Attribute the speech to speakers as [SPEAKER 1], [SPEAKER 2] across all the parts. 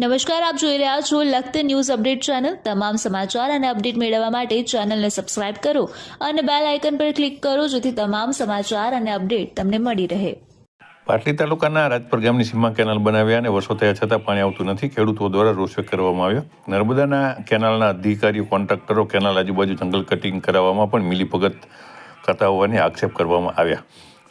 [SPEAKER 1] નમસ્કાર, આપ જોઈ રહ્યા છો લખત ન્યૂઝ અપડેટ ચેનલ. તમામ સમાચાર અને અપડેટ મેળવવા માટે ચેનલને સબસ્ક્રાઇબ કરો અને બેલ આઇકન પર ક્લિક કરો, જેથી તમામ સમાચાર અને અપડેટ તમને મળી રહે.
[SPEAKER 2] પાટલી તાલુકાના રાજપર ગામની સીમા કેનાલ બનાવ્યા અને વર્ષો થયા છતાં પાણી આવતું નથી. ખેડૂતો દ્વારા રોષ કરવામાં આવ્યો. નર્મદાના કેનાલના અધિકારીઓ, કોન્ટ્રાક્ટરો કેનાલ આજુબાજુ જંગલ કટિંગ કરાવવામાં પણ મિલીભગત કરતા હોવાની આક્ષેપ કરવામાં આવ્યા.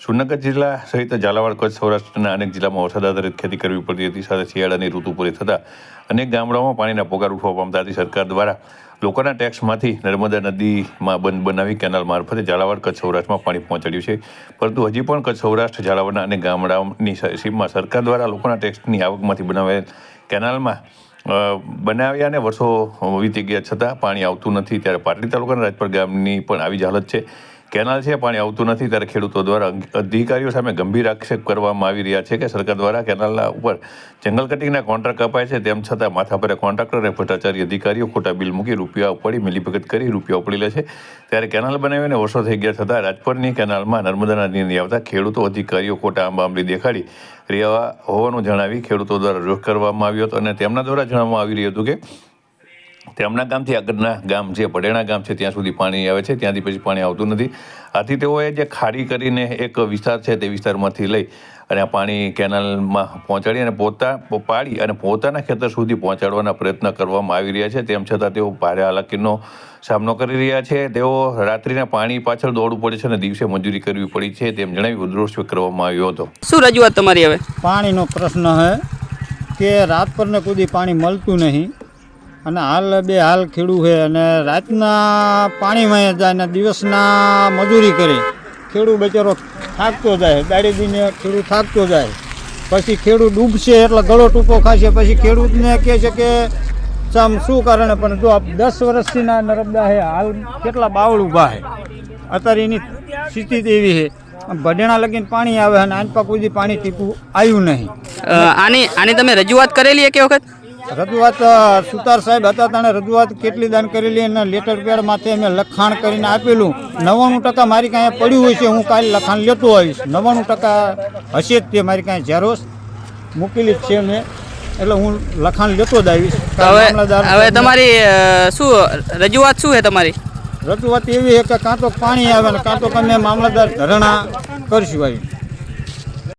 [SPEAKER 2] સુરનગર જિલ્લા સહિત ઝાલાવાડ, કચ્છ, સૌરાષ્ટ્રના અનેક જિલ્લામાં વરસાદ આધારિત ખેતી કરવી પડતી હતી. સાથે શિયાળાની ઋતુ પૂરી થતાં અનેક ગામડાઓમાં પાણીના પગાર ઉઠવા પામતા હતી. સરકાર દ્વારા લોકોના ટેક્સમાંથી નર્મદા નદીમાં બંધ બનાવી કેનાલ મારફતે ઝાલાવાડ, કચ્છ, સૌરાષ્ટ્રમાં પાણી પહોંચાડ્યું છે. પરંતુ હજી પણ કચ્છ, સૌરાષ્ટ્ર, ઝાલાવાડના અનેક ગામડાઓની સીમમાં સરકાર દ્વારા લોકોના ટેક્સની આવકમાંથી બનાવેલ કેનાલમાં બનાવ્યા અને વર્ષો વીતી ગયા. છતાં પાણી આવતું નથી. ત્યારે પાટલી તાલુકાના રાજપર ગામની પણ આવી જ હાલત છે. કેનાલ છે, પાણી આવતું નથી ત્યારે ખેડૂતો દ્વારા અધિકારીઓ સામે ગંભીર આક્ષેપ કરવામાં આવી રહ્યા છે કે સરકાર દ્વારા કેનાલના ઉપર જંગલ કટિંગના કોન્ટ્રાક્ટ અપાય છે, તેમ છતાં માથા પર કોન્ટ્રાક્ટર અને ભ્રષ્ટાચારી અધિકારીઓ ખોટા બિલ મૂકી રૂપિયા ઉપાડી મિલીભગત કરી રૂપિયા ઉપડી લે છે. ત્યારે કેનાલ બનાવીને વર્ષો થઈ ગયા છતાં રાજપરની કેનાલમાં નર્મદા નદીની આવતા ખેડૂતો, અધિકારીઓ ખોટા આંબાંબલી દેખાડી રહ્યા હોવાનું જણાવી ખેડૂતો દ્વારા રોષ કરવામાં આવ્યો હતો અને તેમના દ્વારા જણાવવામાં આવી રહ્યું હતું કે તેમના ગામથી આગળના ગામ જે પડેણા ગામ છે ત્યાં સુધી પાણી આવે છે ત્યાંથી પછી પાણી આવતું નથી. આથી તેઓએ જે ખાડી કરીને એક વિસ્તાર છે તે વિસ્તારમાંથી લઈ અને આ પાણી કેનાલમાં પહોંચાડી અને પોતા પાડી અને પોતાના ખેતર સુધી પહોંચાડવાના પ્રયત્ન કરવામાં આવી રહ્યા છે. તેમ છતાં તેઓ ભારે હાલાકીનો સામનો કરી રહ્યા છે. તેઓ રાત્રિના પાણી પાછળ દોડવું પડે છે અને દિવસે મજૂરી કરવી પડી છે તેમ જણાવી ઉદ્રોષ કરવામાં આવ્યો હતો.
[SPEAKER 3] શું રજૂઆત તમારી હવે?
[SPEAKER 4] પાણીનો પ્રશ્ન છે કે રાત પરને કુદી પાણી મળતું નહીં. અને હાલ બે હાલ ખેડૂ છે અને રાતના પાણીમાં જાય ને દિવસના મજૂરી કરે. ખેડૂ બચારો થાકતો જાય, દાડી દીને ખેડૂત થાકતો જાય. પછી ખેડૂત ડૂબશે એટલે ગળો ટૂંકો ખાશે. પછી ખેડૂતને કહે છે કે આમ શું કારણે? પણ જો દસ વર્ષથી ના નર્મદા છે હાલ કેટલા બાવળ ઊભા છે અત્યારે એની સ્થિતિ એવી છે. ભડેણા લગીને પાણી આવે અને આંચપા સુધી પાણી ટીપું આવ્યું નહીં.
[SPEAKER 3] આની આની તમે રજૂઆત કરેલી એક વખત?
[SPEAKER 4] રજૂઆત સુતાર સાહેબ હતા તાણે રજૂઆત કેટલી દાન કરેલી અને લેટર પેડ માથે અમે લખાણ કરીને આપેલું. નવ્વાણું ટકા મારી કાંઈ પડ્યું હોય છે હું કાલે લખાણ લેતો આવીશ. નવ્વાણું ટકા હશે જ તે મારી કાંઈ ઝેરોસ મૂકેલી જ છે મેં એટલે હું લખાણ લેતો જ આવીશ.
[SPEAKER 3] હવે તમારી શું રજૂઆત શું છે તમારી?
[SPEAKER 4] રજૂઆત એવી છે કે કાં તો પાણી આવે ને કાં તો તમે મામલતદાર ધરણા કરશું આવી